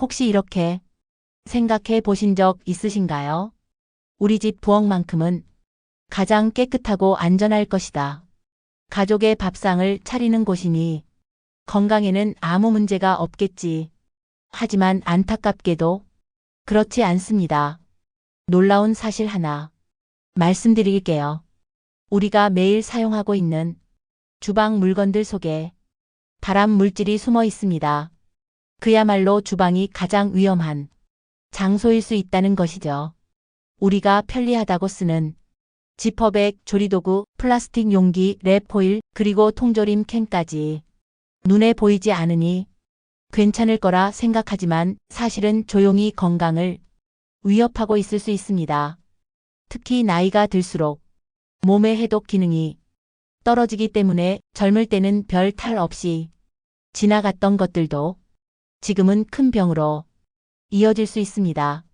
혹시 이렇게 생각해 보신 적 있으신가요? 우리 집 부엌만큼은 가장 깨끗하고 안전할 것이다. 가족의 밥상을 차리는 곳이니 건강에는 아무 문제가 없겠지. 하지만 안타깝게도 그렇지 않습니다. 놀라운 사실 하나 말씀드릴게요. 우리가 매일 사용하고 있는 주방 물건들 속에 발암 물질이 숨어 있습니다. 그야말로 주방이 가장 위험한 장소일 수 있다는 것이죠. 우리가 편리하다고 쓰는 지퍼백, 조리도구, 플라스틱 용기, 랩포일, 그리고 통조림 캔까지 눈에 보이지 않으니 괜찮을 거라 생각하지만 사실은 조용히 건강을 위협하고 있을 수 있습니다. 특히 나이가 들수록 몸의 해독 기능이 떨어지기 때문에 젊을 때는 별 탈 없이 지나갔던 것들도 지금은 큰 병으로 이어질 수 있습니다.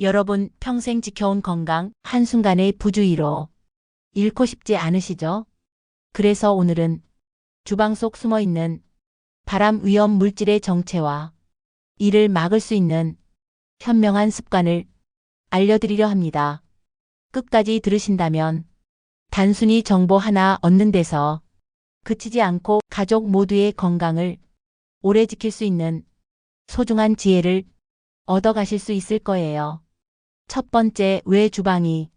여러분 평생 지켜온 건강 한순간의 부주의로 잃고 싶지 않으시죠? 그래서 오늘은 주방 속 숨어 있는 발암 위험 물질의 정체와 이를 막을 수 있는 현명한 습관을 알려드리려 합니다. 끝까지 들으신다면 단순히 정보 하나 얻는 데서 그치지 않고 가족 모두의 건강을 오래 지킬 수 있는 소중한 지혜를 얻어가실 수 있을 거예요. 첫 번째, 왜 주방이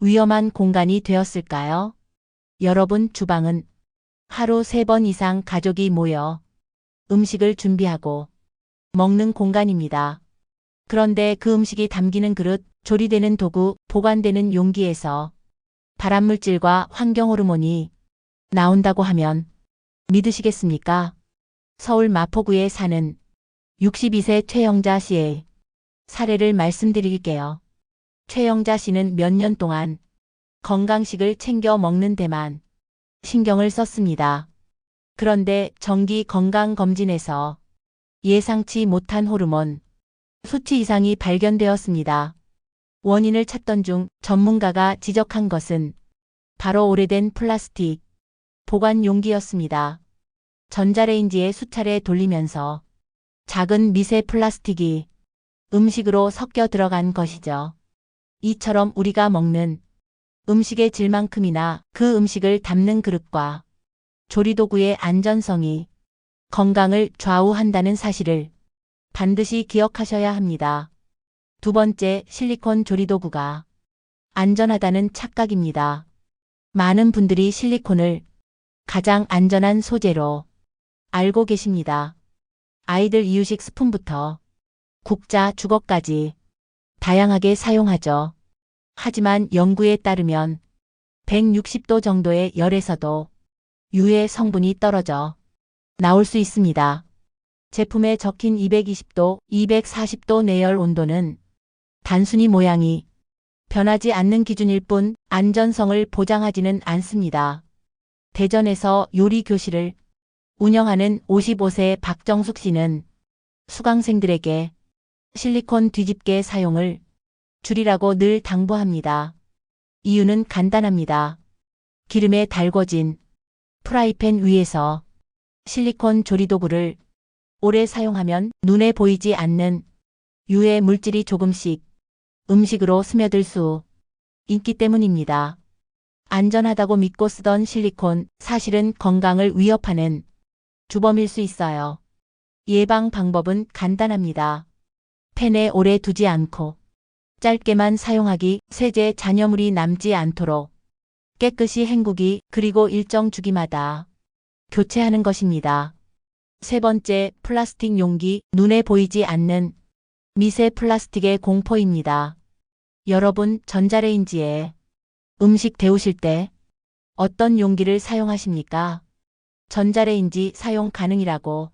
위험한 공간이 되었을까요? 여러분, 주방은 하루 세 번 이상 가족이 모여 음식을 준비하고 먹는 공간입니다. 그런데 그 음식이 담기는 그릇, 조리되는 도구, 보관되는 용기에서 발암물질과 환경호르몬이 나온다고 하면 믿으시겠습니까? 서울 마포구에 사는 62세 최영자 씨의 사례를 말씀드릴게요. 최영자 씨는 몇 년 동안 건강식을 챙겨 먹는 데만 신경을 썼습니다. 그런데 정기 건강검진에서 예상치 못한 호르몬 수치 이상이 발견되었습니다. 원인을 찾던 중 전문가가 지적한 것은 바로 오래된 플라스틱 보관 용기였습니다. 전자레인지에 수차례 돌리면서 작은 미세 플라스틱이 음식으로 섞여 들어간 것이죠. 이처럼 우리가 먹는 음식의 질만큼이나 그 음식을 담는 그릇과 조리도구의 안전성이 건강을 좌우한다는 사실을 반드시 기억하셔야 합니다. 두 번째, 실리콘 조리도구가 안전하다는 착각입니다. 많은 분들이 실리콘을 가장 안전한 소재로 알고 계십니다. 아이들 이유식 스푼부터 국자, 주걱까지 다양하게 사용하죠. 하지만 연구에 따르면 160도 정도의 열에서도 유해 성분이 떨어져 나올 수 있습니다. 제품에 적힌 220도, 240도 내열 온도는 단순히 모양이 변하지 않는 기준일 뿐 안전성을 보장하지는 않습니다. 대전에서 요리 교실을 운영하는 55세 박정숙 씨는 수강생들에게 실리콘 뒤집개 사용을 줄이라고 늘 당부합니다. 이유는 간단합니다. 기름에 달궈진 프라이팬 위에서 실리콘 조리도구를 오래 사용하면 눈에 보이지 않는 유해 물질이 조금씩 음식으로 스며들 수 있기 때문입니다. 안전하다고 믿고 쓰던 실리콘 사실은 건강을 위협하는 주범일 수 있어요. 예방 방법은 간단합니다. 팬에 오래 두지 않고 짧게만 사용하기, 세제 잔여물이 남지 않도록 깨끗이 헹구기 그리고 일정 주기마다 교체하는 것입니다. 세 번째, 플라스틱 용기, 눈에 보이지 않는 미세 플라스틱의 공포입니다. 여러분, 전자레인지에 음식 데우실 때 어떤 용기를 사용하십니까? 전자레인지 사용 가능이라고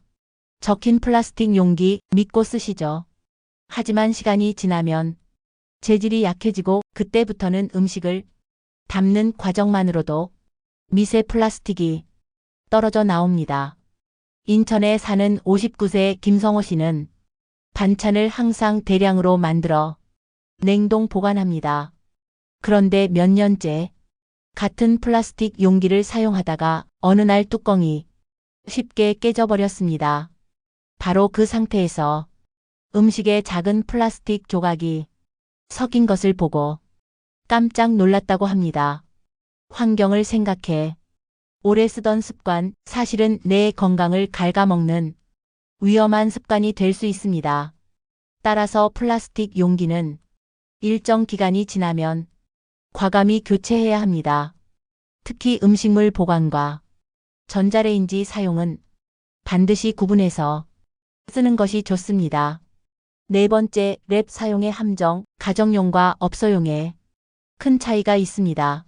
적힌 플라스틱 용기 믿고 쓰시죠. 하지만 시간이 지나면 재질이 약해지고 그때부터는 음식을 담는 과정만으로도 미세 플라스틱이 떨어져 나옵니다. 인천에 사는 59세 김성호 씨는 반찬을 항상 대량으로 만들어 냉동 보관합니다. 그런데 몇 년째 같은 플라스틱 용기를 사용하다가 어느 날 뚜껑이 쉽게 깨져버렸습니다. 바로 그 상태에서 음식에 작은 플라스틱 조각이 섞인 것을 보고 깜짝 놀랐다고 합니다. 환경을 생각해 오래 쓰던 습관, 사실은 내 건강을 갉아먹는 위험한 습관이 될 수 있습니다. 따라서 플라스틱 용기는 일정 기간이 지나면 과감히 교체해야 합니다. 특히 음식물 보관과 전자레인지 사용은 반드시 구분해서 쓰는 것이 좋습니다. 네 번째, 랩 사용의 함정, 가정용과 업소용에 큰 차이가 있습니다.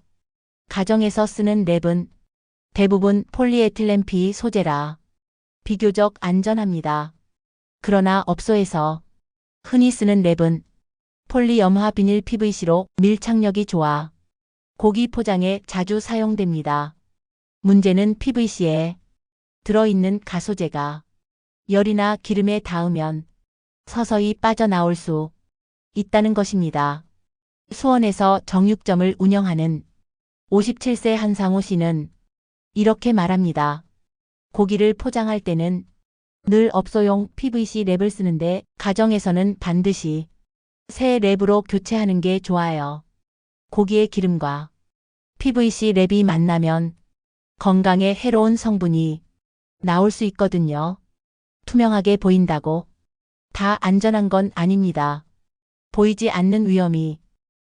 가정에서 쓰는 랩은 대부분 폴리에틸렌피 소재라 비교적 안전합니다. 그러나 업소에서 흔히 쓰는 랩은 폴리염화 비닐 PVC로 밀착력이 좋아 고기 포장에 자주 사용됩니다. 문제는 PVC에 들어있는 가소제가 열이나 기름에 닿으면 서서히 빠져나올 수 있다는 것입니다. 수원에서 정육점을 운영하는 57세 한상호 씨는 이렇게 말합니다. 고기를 포장할 때는 늘 업소용 PVC 랩을 쓰는데 가정에서는 반드시 새 랩으로 교체하는 게 좋아요. 고기의 기름과 PVC 랩이 만나면 건강에 해로운 성분이 나올 수 있거든요. 투명하게 보인다고 다 안전한 건 아닙니다. 보이지 않는 위험이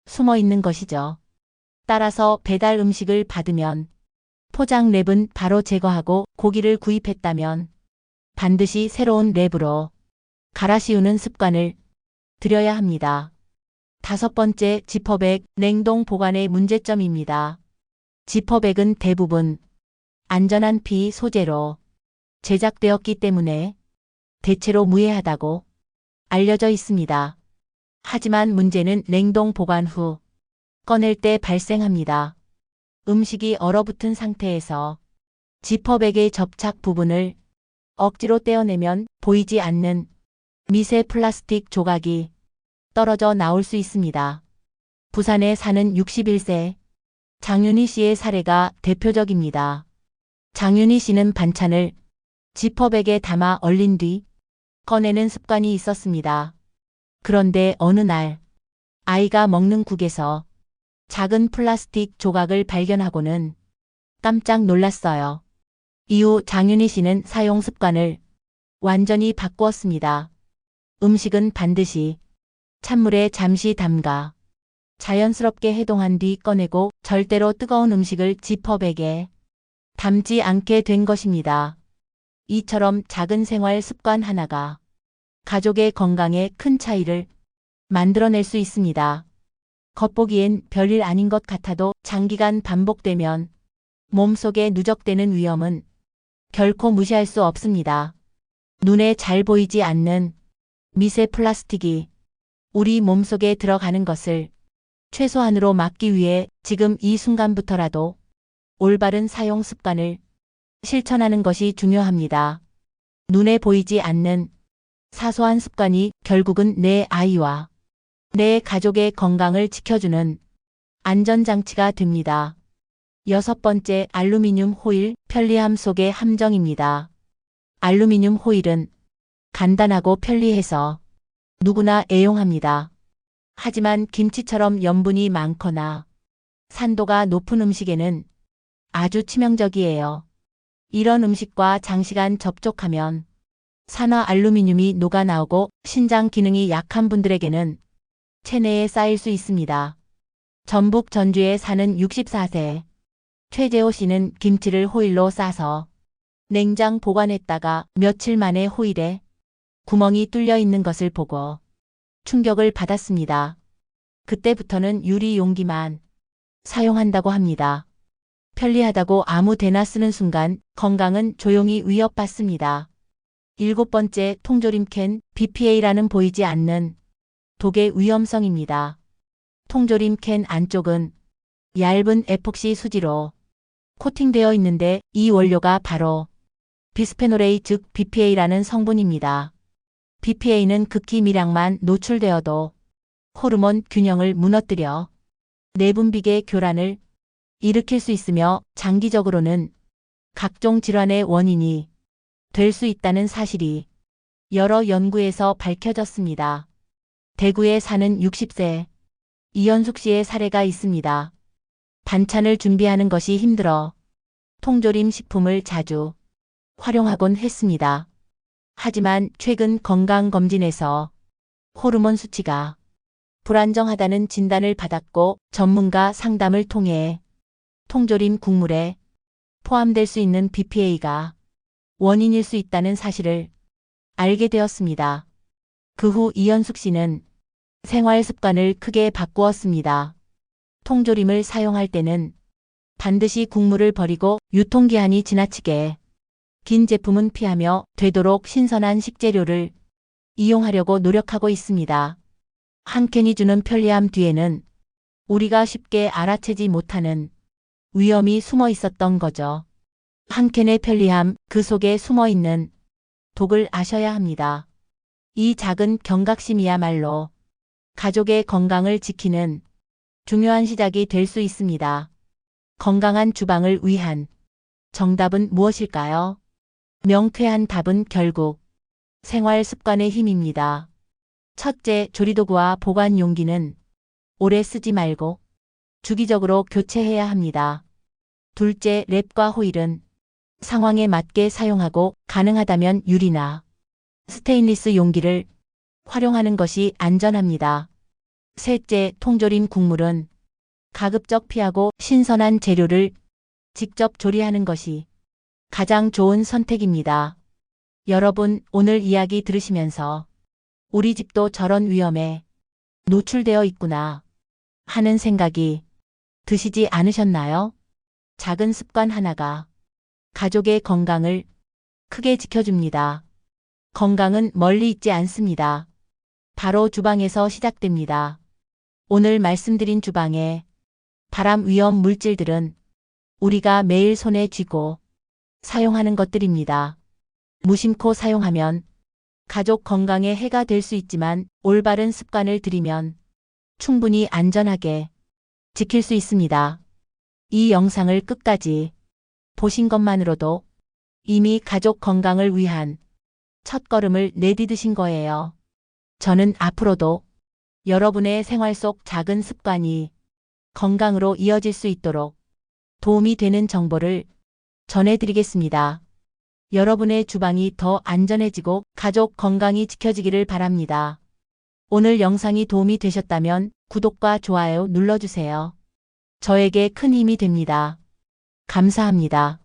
숨어 있는 것이죠. 따라서 배달 음식을 받으면 포장 랩은 바로 제거하고 고기를 구입했다면 반드시 새로운 랩으로 갈아 씌우는 습관을 들여야 합니다. 다섯 번째 지퍼백 냉동 보관의 문제점입니다. 지퍼백은 대부분 안전한 비 소재로 제작되었기 때문에 대체로 무해하다고 알려져 있습니다. 하지만 문제는 냉동 보관 후 꺼낼 때 발생합니다. 음식이 얼어붙은 상태에서 지퍼백의 접착 부분을 억지로 떼어내면 보이지 않는 미세 플라스틱 조각이 떨어져 나올 수 있습니다. 부산에 사는 61세 장윤희 씨의 사례가 대표적입니다. 장윤희 씨는 반찬을 지퍼백에 담아 얼린 뒤 꺼내는 습관이 있었습니다. 그런데 어느 날 아이가 먹는 국에서 작은 플라스틱 조각을 발견하고는 깜짝 놀랐어요. 이후 장윤희 씨는 사용 습관을 완전히 바꾸었습니다. 음식은 반드시 찬물에 잠시 담가 자연스럽게 해동한 뒤 꺼내고 절대로 뜨거운 음식을 지퍼백에 담지 않게 된 것입니다. 이처럼 작은 생활 습관 하나가 가족의 건강에 큰 차이를 만들어낼 수 있습니다. 겉보기엔 별일 아닌 것 같아도 장기간 반복되면 몸속에 누적되는 위험은 결코 무시할 수 없습니다. 눈에 잘 보이지 않는 미세 플라스틱이 우리 몸속에 들어가는 것을 최소한으로 막기 위해 지금 이 순간부터라도 올바른 사용 습관을 실천하는 것이 중요합니다. 눈에 보이지 않는 사소한 습관이 결국은 내 아이와 내 가족의 건강을 지켜주는 안전장치가 됩니다. 여섯 번째 알루미늄 호일 편리함 속의 함정입니다. 알루미늄 호일은 간단하고 편리해서 누구나 애용합니다. 하지만 김치처럼 염분이 많거나 산도가 높은 음식에는 아주 치명적이에요. 이런 음식과 장시간 접촉하면 산화 알루미늄이 녹아나오고 신장 기능이 약한 분들에게는 체내에 쌓일 수 있습니다. 전북 전주에 사는 64세 최재호 씨는 김치를 호일로 싸서 냉장 보관했다가 며칠 만에 호일에 구멍이 뚫려 있는 것을 보고 충격을 받았습니다. 그때부터는 유리 용기만 사용한다고 합니다. 편리하다고 아무 데나 쓰는 순간 건강은 조용히 위협받습니다. 일곱 번째 통조림캔 BPA라는 보이지 않는 독의 위험성입니다. 통조림 캔 안쪽은 얇은 에폭시 수지로 코팅되어 있는데 이 원료가 바로 비스페놀 A 즉 BPA라는 성분입니다. BPA는 극히 미량만 노출되어도 호르몬 균형을 무너뜨려 내분비계 교란을 일으킬 수 있으며 장기적으로는 각종 질환의 원인이 될 수 있다는 사실이 여러 연구에서 밝혀졌습니다. 대구에 사는 60세 이현숙 씨의 사례가 있습니다. 반찬을 준비하는 것이 힘들어 통조림 식품을 자주 활용하곤 했습니다. 하지만 최근 건강검진에서 호르몬 수치가 불안정하다는 진단을 받았고 전문가 상담을 통해 통조림 국물에 포함될 수 있는 BPA가 원인일 수 있다는 사실을 알게 되었습니다. 그 후 이현숙 씨는 생활 습관을 크게 바꾸었습니다. 통조림을 사용할 때는 반드시 국물을 버리고 유통기한이 지나치게 긴 제품은 피하며 되도록 신선한 식재료를 이용하려고 노력하고 있습니다. 한 캔이 주는 편리함 뒤에는 우리가 쉽게 알아채지 못하는 위험이 숨어 있었던 거죠. 한 캔의 편리함, 그 속에 숨어 있는 독을 아셔야 합니다. 이 작은 경각심이야말로 가족의 건강을 지키는 중요한 시작이 될 수 있습니다. 건강한 주방을 위한 정답은 무엇일까요? 명쾌한 답은 결국 생활 습관의 힘입니다. 첫째, 조리도구와 보관 용기는 오래 쓰지 말고 주기적으로 교체해야 합니다. 둘째, 랩과 호일은 상황에 맞게 사용하고 가능하다면 유리나 스테인리스 용기를 활용하는 것이 안전합니다. 셋째, 통조림 국물은 가급적 피하고 신선한 재료를 직접 조리하는 것이 가장 좋은 선택입니다. 여러분, 오늘 이야기 들으시면서 우리 집도 저런 위험에 노출되어 있구나 하는 생각이 드시지 않으셨나요? 작은 습관 하나가 가족의 건강을 크게 지켜줍니다. 건강은 멀리 있지 않습니다. 바로 주방에서 시작됩니다. 오늘 말씀드린 주방의 발암 위험 물질들은 우리가 매일 손에 쥐고 사용하는 것들입니다. 무심코 사용하면 가족 건강에 해가 될 수 있지만 올바른 습관을 들이면 충분히 안전하게 지킬 수 있습니다. 이 영상을 끝까지 보신 것만으로도 이미 가족 건강을 위한 첫 걸음을 내디드신 거예요. 저는 앞으로도 여러분의 생활 속 작은 습관이 건강으로 이어질 수 있도록 도움이 되는 정보를 전해드리겠습니다. 여러분의 주방이 더 안전해지고 가족 건강이 지켜지기를 바랍니다. 오늘 영상이 도움이 되셨다면 구독과 좋아요 눌러주세요. 저에게 큰 힘이 됩니다. 감사합니다.